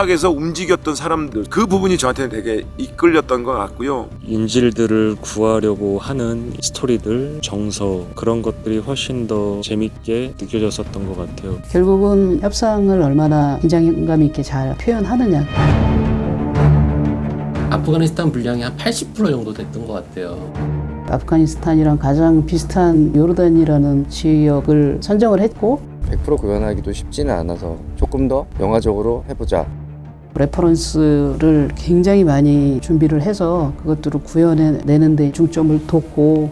바닥에서 움직였던 사람들 그 부분이 저한테는 되게 이끌렸던 것 같고요. 인질들을 구하려고 하는 스토리들, 정서 그런 것들이 훨씬 더 재밌게 느껴졌었던 것 같아요. 결국은 협상을 얼마나 긴장감 있게 잘 표현하느냐. 아프가니스탄 분량이 한 80% 정도 됐던 것 같아요. 아프가니스탄이랑 가장 비슷한 요르단이라는 지역을 선정을 했고 100% 구현하기도 쉽지는 않아서 조금 더 영화적으로 해보자. 레퍼런스를 굉장히 많이 준비를 해서 그것들을 구현해내는 데 중점을 뒀고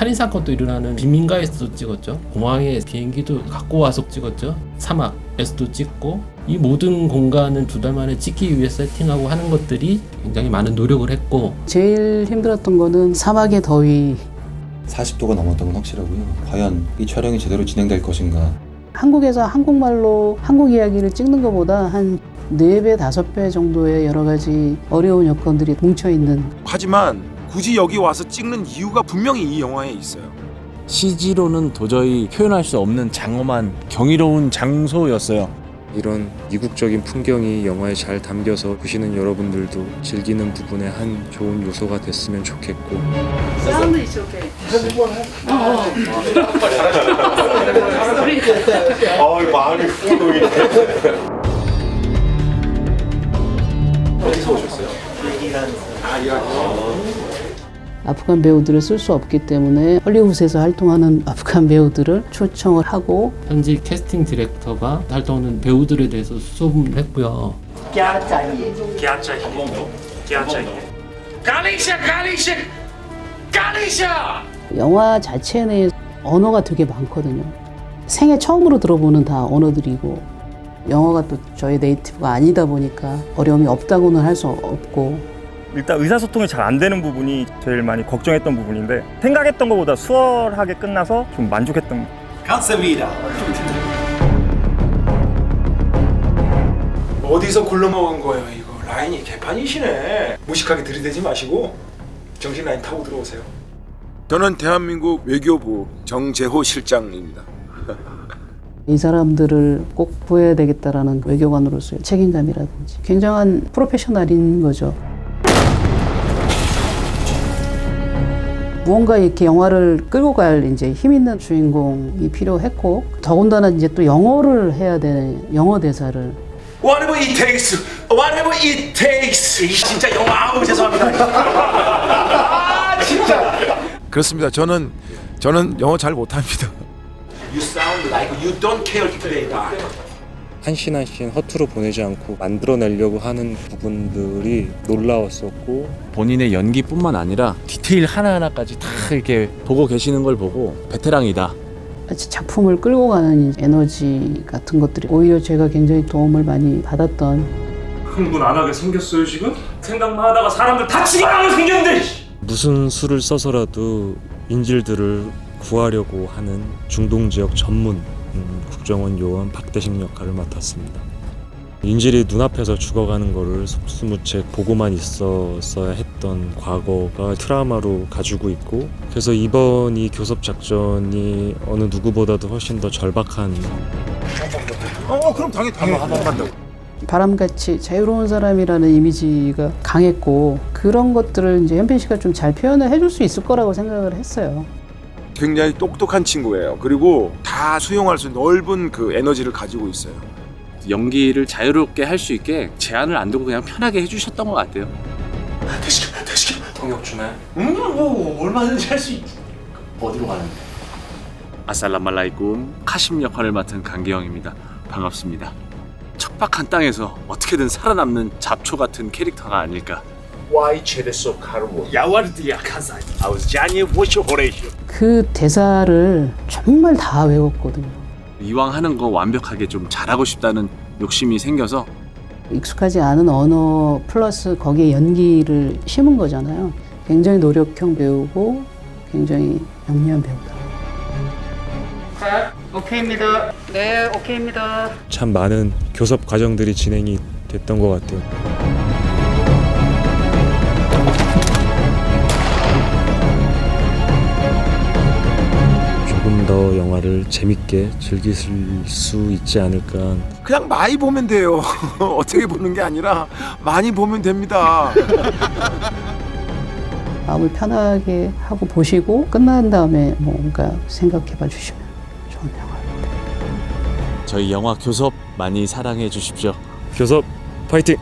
살인 사건도 일어나는 빈민가에서도 찍었죠. 공항에 비행기도 갖고 와서 찍었죠. 사막에서도 찍고 이 모든 공간을 두달 만에 찍기 위해 세팅하고 하는 것들이 굉장히 많은 노력을 했고 제일 힘들었던 거는 사막의 더위 40도가 넘었던 건 확실하고요. 과연 이 촬영이 제대로 진행될 것인가. 한국에서 한국말로 한국 이야기를 찍는 것보다 한 4배, 5배 정도의 여러 가지 어려운 여건들이 뭉쳐있는 하지만 굳이 여기 와서 찍는 이유가 분명히 이 영화에 있어요. CG로는 도저히 표현할 수 없는 장엄한 경이로운 장소였어요. 이런 이국적인 풍경이 영화에 잘 담겨서 보시는 여러분들도 즐기는 부분의 한 좋은 요소가 됐으면 좋겠고 아 프간 배우들을 쓸 수 없기 때문에 헐리우드에서 활동하는 아프간 배우들을 초청을 하고 현지 캐스팅 디렉터가 활동하는 배우들에 대해서 수소문을 했고요. 영화 자체 내에 언어가 되게 많거든요. 생애 처음으로 들어보는 다 언어들이고 영어가 또 저희 네이티브가 아니다 보니까 어려움이 없다고는 할 수 없고. 일단 의사소통이 잘 안 되는 부분이 제일 많이 걱정했던 부분인데 생각했던 것보다 수월하게 끝나서 좀 만족했던 어디서 굴러먹은 거예요 이거? 라인이 개판이시네. 무식하게 들이대지 마시고 정신 라인 타고 들어오세요. 저는 대한민국 외교부 정재호 실장입니다. 이 사람들을 꼭 구해야 되겠다라는 외교관으로서의 책임감이라든지 굉장한 프로페셔널인 거죠. 무언가 이렇게 영화를 끌고 갈 이제 힘 있는 주인공이 필요했고 더군다나 이제 또 영어를 해야 되는 영어 대사를 Whatever it takes Whatever it takes 이 진짜 영화 아우 죄송합니다 아 진짜 그렇습니다. 저는 저는 영어 잘 못합니다. You sound like you don't care today Doc 한씬 한씬 허투루 보내지 않고 만들어내려고 하는 부분들이 놀라웠었고 본인의 연기뿐만 아니라 디테일 하나하나까지 다 이렇게 보고 계시는 걸 보고 베테랑이다. 작품을 끌고 가는 에너지 같은 것들이 오히려 제가 굉장히 도움을 많이 받았던 흥분 안 하게 생겼어요 지금? 생각만 하다가 사람들 다 죽어나게 생겼는데 무슨 수를 써서라도 인질들을 구하려고 하는 중동 지역 전문 음, 국정원 요원 박대식 역할을 맡았습니다. 인질이 눈앞에서 죽어가는 거를 속수무책 보고만 있었어야 했던 과거가 트라우마로 가지고 있고 그래서 이번 이 교섭 작전이 어느 누구보다도 훨씬 더 절박한 어 그럼 당연히 당연히 한다고. 바람같이 자유로운 사람이라는 이미지가 강했고 그런 것들을 이제 현빈 씨가 좀 잘 표현을 해줄 수 있을 거라고 생각을 했어요. 굉장히 똑똑한 친구예요. 그리고 다 수용할 수 있는 넓은 그 에너지를 가지고 있어요. 연기를 자유롭게 할 수 있게 제한을 안 두고 그냥 편하게 해주셨던 것 같아요. 대시켜 대시켜 통역 주나요? 음 뭐 얼마든지 할 수 있지 어디로 가는데? 아살라말라이쿰 카심 역할을 맡은 강기영입니다. 반갑습니다. 척박한 땅에서 어떻게든 살아남는 잡초 같은 캐릭터가 아닐까. 최대소 카르보 야와르디야 카사이 아우자니 워쇼 호레이쇼 그 대사를 정말 다 외웠거든요. 이왕 하는 거 완벽하게 좀 잘하고 싶다는 욕심이 생겨서 익숙하지 않은 언어 플러스 거기에 연기를 심은 거잖아요. 굉장히 노력형 배우고 굉장히 영리한 배우다. 오케이입니다. 네, 오케이입니다. 참 많은 교섭 과정들이 진행이 됐던 것 같아요. 영화를 재밌게 즐기실 수 있지 않을까 그냥 많이 보면 돼요. 어떻게 보는 게 아니라 많이 보면 됩니다. 마음을 편하게 하고 보시고 끝난 다음에 뭔가 생각해 봐 주시면 좋은 영화입니다. 저희 영화 교섭 많이 사랑해 주십시오. 교섭 파이팅!